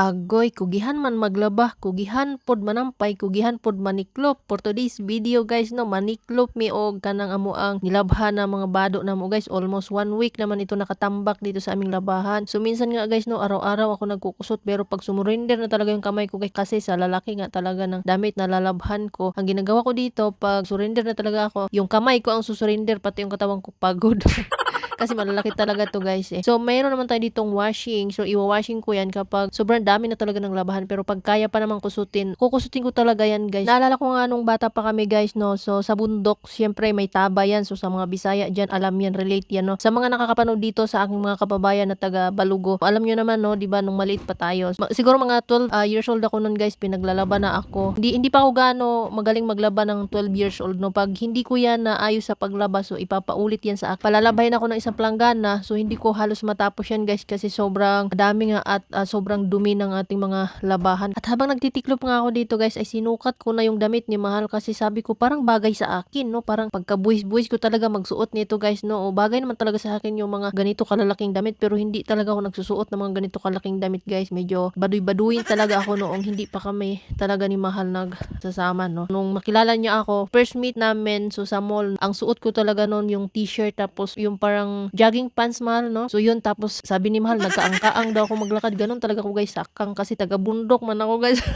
Agoy, kugihan man maglaba, kugihan pod manampay, kugihan pod maniklop. For today's video guys no, maniklop mi og kanang amo ang nilabhan na mga bado na mo guys. Almost one week naman ito nakatambak dito sa aming labahan. So minsan nga guys no, araw-araw ako nagkukusot pero pag sumurrender na talaga yung kamay ko guys kasi sa lalaki nga talaga ng damit na lalabhan ko. Ang ginagawa ko dito pag surrender na talaga ako, yung kamay ko ang susurrender pati yung katawan ko pagod. kasi malalaki talaga to guys eh. So mayroon naman tayo ditong washing. So iwa-washing ko yan kapag sobrang dami na talaga ng labahan. Pero pag kaya pa naman kusutin, kukusutin ko talaga yan guys. Naalala ko nga nung bata pa kami guys no. So sa bundok, syempre may taba yan. So sa mga Bisaya dyan, alam yan, relate yan no. Sa mga nakakapanood dito sa aking mga kababayan na taga Balugo, alam nyo naman no, di ba nung maliit pa tayo. Siguro mga 12 uh, years old ako nun guys, pinaglalaba na ako. Hindi, hindi pa ako gaano magaling maglaba ng 12 years old no. Pag hindi ko yan na ayos sa paglaba, so ipapaulit yan sa akin. Palalabahin ako ng isang planggana, so hindi ko halos matapos yan guys kasi sobrang dami nga at uh, sobrang dumi ng ating mga labahan. At habang nagtitiklop nga ako dito guys, ay sinukat ko na yung damit ni Mahal kasi sabi ko parang bagay sa akin no. Parang pagkabuwis-buwis ko talaga magsuot nito guys no. O bagay naman talaga sa akin yung mga ganito kalalaking damit pero hindi talaga ako nagsusuot ng mga ganito kalaking damit guys. Medyo baduy-baduyin talaga ako noong hindi pa kami talaga ni Mahal nagsasama no. Nung makilala niya ako, first meet namin so sa mall, ang suot ko talaga noon yung t-shirt tapos yung parang jogging pants mahal no. So yun tapos sabi ni Mahal nagkaang-kaang daw ako maglakad. Ganun talaga ako guys. Sakang kasi taga bundok man ako guys.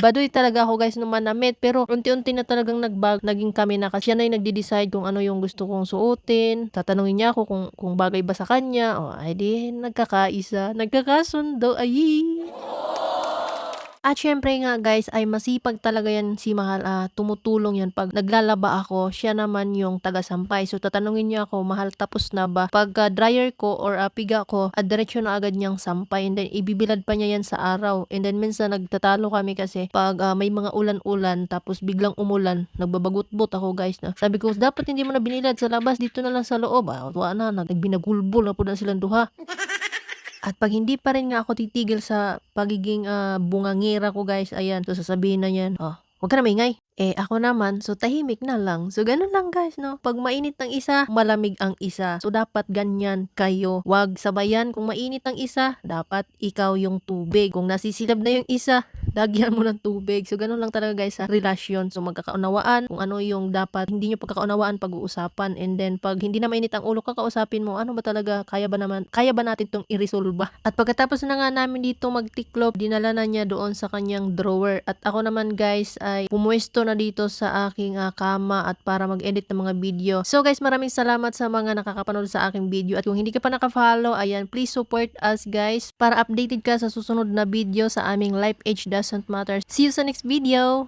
Baduy talaga ako guys nung manamit. Pero unti-unti na talagang nagbag naging kami na kasi siya na yung nagde-decide kung ano yung gusto kong suotin. Tatanungin niya ako kung, kung bagay ba sa kanya. O ay di nagkakaisa. Nagkakasundo. Ay at syempre nga guys ay masipag talaga yan si Mahal. Ah, tumutulong yan. Pag naglalaba ako siya naman yung taga-sampay. So tatanungin niya ako Mahal tapos na ba? Pag ah, dryer ko or ah, piga ko at diretso na agad niyang sampay. And then ibibilad pa niya yan sa araw. And then minsan nagtatalo kami kasi pag ah, may mga ulan-ulan tapos biglang umulan nagbabagot-bot ako guys na sabi ko dapat hindi mo na binilad sa labas. Dito na lang sa loob. Ah, wala na. Nagbinagulbol na po na silang duha at pag hindi pa rin nga ako titigil sa pagiging ah, bungangira ko guys, ayan, so sasabihin na yan, oh, huwag ka na maingay. Eh, ako naman, so tahimik na lang. So, ganun lang guys, no? Pag mainit ng isa, malamig ang isa. So, dapat ganyan kayo. Huwag sabayan. Kung mainit ang isa, dapat ikaw yung tubig. Kung nasisilab na yung isa, lagyan mo ng tubig. So, ganun lang talaga guys sa relasyon. So, magkakaunawaan kung ano yung dapat hindi nyo pagkakaunawaan pag-uusapan. And then, pag hindi na mainit ang ulo, kakausapin mo, ano ba talaga, kaya ba naman, kaya ba natin itong iresolba? At pagkatapos na nga namin dito magtiklop, dinala na niya doon sa kanyang drawer. At ako naman guys, ay pumuesto na dito sa aking ah, kama at para mag-edit ng mga video. So guys, maraming salamat sa mga nakakapanood sa aking video. At kung hindi ka pa naka-follow, ayan, please support us guys para updated ka sa susunod na video sa aming Life Age Doesn't Matter. See you sa next video!